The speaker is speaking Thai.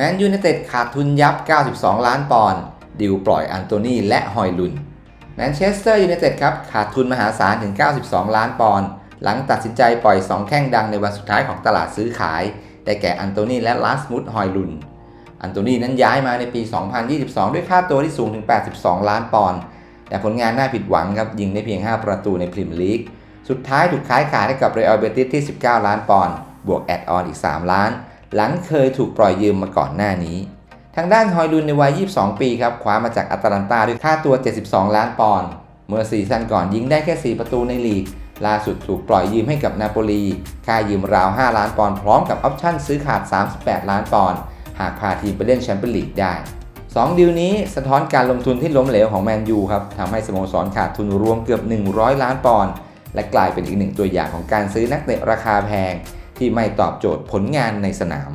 แมนยูไนเต็ดขาดทุนยับ 92 ล้านปอนด์ดิวปล่อยอันโตนีและฮอยลุนแมนเชสเตอร์ยูไนเต็ดครับขาดทุนมหาศาลถึง 92 ล้านปอนด์หลังตัดสินใจปล่อย 2 แข้งดังในวันสุดท้ายของตลาดซื้อขาย ได้แก่อันโตนีและลาสมุดฮอยลุน อันโตนีนั้นย้ายมาในปี 2022 ด้วยค่าตัวที่สูงถึง 82 ล้านปอนด์แต่ผลงานน่าผิดหวังครับยิงได้เพียง 5 ประตูในพรีเมียร์ลีก สุดท้ายถูกขายขาดให้กับเรอัลเบติสที่ 19 ล้านปอนด์บวกแอดออนอีก 3 ล้าน หลังเคยถูกปล่อยยืมมาก่อนหน้านี้ ทางด้านฮอยลุนในวัย 22 ปีครับคว้ามาจากอัตแลนตาด้วยค่าตัว 72 ล้านปอนด์เมื่อซีซั่นก่อนยิงได้แค่ 4 ประตูในลีก ล่าสุดถูกปล่อยยืมให้กับนาโปลีค่ายืมราว 5 ล้านปอนด์พร้อมกับออปชั่นซื้อขาด 38 ล้านปอนด์หากพาทีมไปเล่นแชมเปี้ยนลีกได้2ดีลนี้สะท้อนการลงทุนที่ล้มเหลวของแมนยูครับทำให้สโมสรขาดทุนรวมเกือบ 100 ล้านปอนด์และกลายเป็นอีกหนึ่งตัวอย่างของการซื้อนักเตะราคาแพง ที่ไม่ตอบโจทย์ผลงานในสนาม